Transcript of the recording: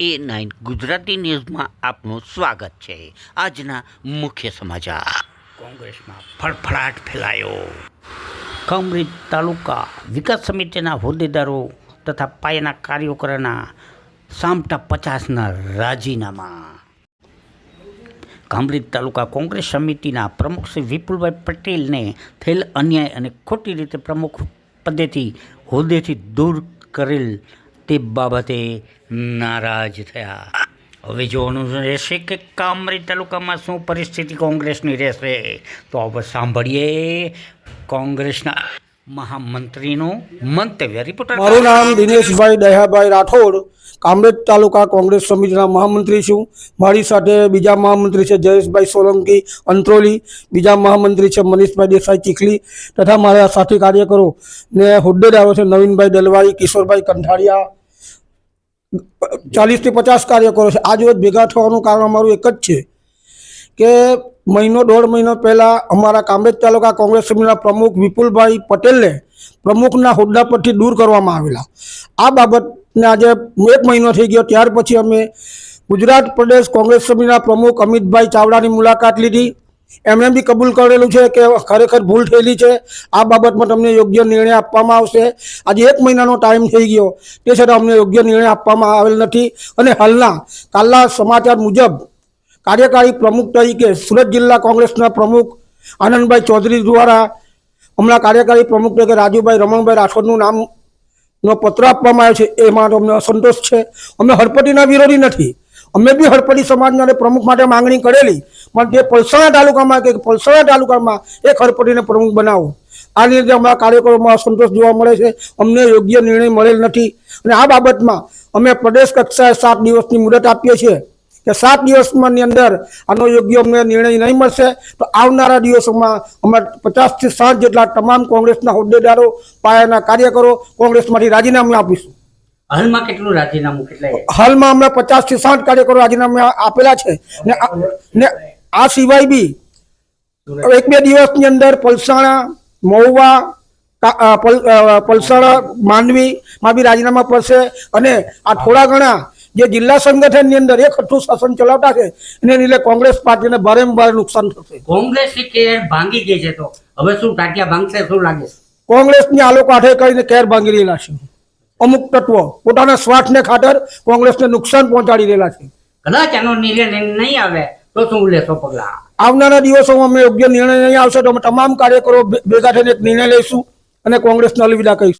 એ nine Gujarati ન્યૂઝમાં આપનું સ્વાગત છે. આજના મુખ્ય સમાચાર. કોંગ્રેસમાં ફળફળાટ ફેલાયો. કામરેજ તાલુકા વિકાસ સમિતિના હોદ્દેદારો તથા પાયાના કાર્યકરોના સામટા પચાસના રાજીનામા. કામરેજ તાલુકા કોંગ્રેસ સમિતિના પ્રમુખ શ્રી વિપુલભાઈ પટેલને થયેલ અન્યાય અને ખોટી રીતે પ્રમુખ પદેથી હોદ્દેથી દૂર કરેલ તે બાબતે નારાજ થયા. હવે જોવાનું રહેશે કે કામરેજ તાલુકામાં શું પરિસ્થિતિ કોંગ્રેસની રહેશે તો હવે સાંભળીએ કોંગ્રેસના મહામંત્રીનું મંતવ્ય. રિપોર્ટર મારું નામ દિનેશભાઈ દયાભાઈ રાઠોડ. કામરેજ તાલુકા કોંગ્રેસ સમિતિના મહામંત્રી છું. મારી સાથે બીજા મહામંત્રી છે જયેશભાઈ સોલંકી અંત્રોલી. બીજા મહામંત્રી છે મનીષભાઈ દેસાઈ ચીખલી. તથા મારા સાથી કાર્યકરો ને હોદ્દેદારો છે નવીનભાઈ દલવાઈ કિશોરભાઈ કંઠારિયા ચાલીસથી પચાસ કાર્યકરો છે. આજ રોજ ભેગા થવાનું કારણ અમારું એક જ છે કે મહિનો, દોઢ મહિનો પહેલાં અમારા કામરેજ તાલુકા કોંગ્રેસ સમિતિના પ્રમુખ વિપુલભાઈ પટેલને પ્રમુખના હોદ્દા પરથી દૂર કરવામાં આવેલા. આ બાબતને આજે એક મહિનો થઈ ગયો. ત્યાર પછી અમે ગુજરાત પ્રદેશ કોંગ્રેસ સમિતિના પ્રમુખ અમિતભાઈ ચાવડાની મુલાકાત લીધી. એમણે બી કબૂલ કરેલું છે કે ખરેખર ભૂલ થયેલી છે. આ બાબતમાં તમને યોગ્ય નિર્ણય આપવામાં આવશે. આજે એક મહિનાનો ટાઈમ થઈ ગયો. તે છતાં અમને યોગ્ય નિર્ણય આપવામાં આવેલ નથી. અને હાલના કાલના સમાચાર મુજબ કાર્યકારી પ્રમુખ તરીકે સુરત જિલ્લા કોંગ્રેસના પ્રમુખ આનંદભાઈ ચૌધરી દ્વારા હમણાં કાર્યકારી પ્રમુખ તરીકે રાજુભાઈ રમણભાઈ રાઠોડનું નામ નો પત્ર આપવામાં આવ્યો છે. એમાં અમને અસંતોષ છે. અમે હરપટીના વિરોધી નથી. અમે બી હડપડી સમાજના પ્રમુખ માટે માંગણી કરેલી. પણ જે પલસાણા તાલુકામાં કે પલસાણા તાલુકામાં એક હડપડીને પ્રમુખ બનાવો. આ લીધે અમારા કાર્યકરોમાં અસંતોષ જોવા મળે છે. અમને યોગ્ય નિર્ણય મળેલ નથી. અને આ બાબતમાં અમે પ્રદેશ કક્ષાએ સાત દિવસની મુદત આપીએ છીએ કે સાત દિવસમાંની અંદર આનો યોગ્ય અમને નિર્ણય નહીં મળશે તો આવનારા દિવસોમાં અમે પચાસથી સાઠ જેટલા તમામ કોંગ્રેસના હોદ્દેદારો, પાયાના કાર્યકરો કોંગ્રેસમાંથી રાજીનામું આપીશું. હાલમાં કેટલું રાજીનામું કેટલા હાલમાં હમણાં પચાસથી સાઠ કાર્યકરો રાજીનામા આપેલા છે. ને આ- સિવાય બી એક બે દિવસની અંદર પલસાણા મહુવા પલસાણા માંડવીમાં બી રાજીનામા પડશે. અને આ થોડા ઘણા જે જિલ્લા સંગઠનની અંદર એક હઠ્ઠું શાસન ચલાવતા છે એને લીધે કોંગ્રેસ પાર્ટીને ભારે ભારે નુકસાન થશે. કોંગ્રેસની કેર ભાંગી ગઈ છે તો. હવે શું ટાટિયા ભાંગશે શું લાગે કોંગ્રેસની લોકો આઠે કરીને કેર ભાંગી રહેલા છે. અમુક તત્વો પોતાના સ્વાર્થને ખાતર કોંગ્રેસને નુકસાન પહોંચાડી રહેલા છે. કદાચ એનો નિર્ણય નહીં આવે તો શું લેશો પગલા? આવનારા દિવસોમાં અમે યોગ્ય નિર્ણય નહીં આવશે તો અમે તમામ કાર્યકરો ભેગા થઈને એક નિર્ણય લઈશું અને કોંગ્રેસને અલવિદા કહીશું.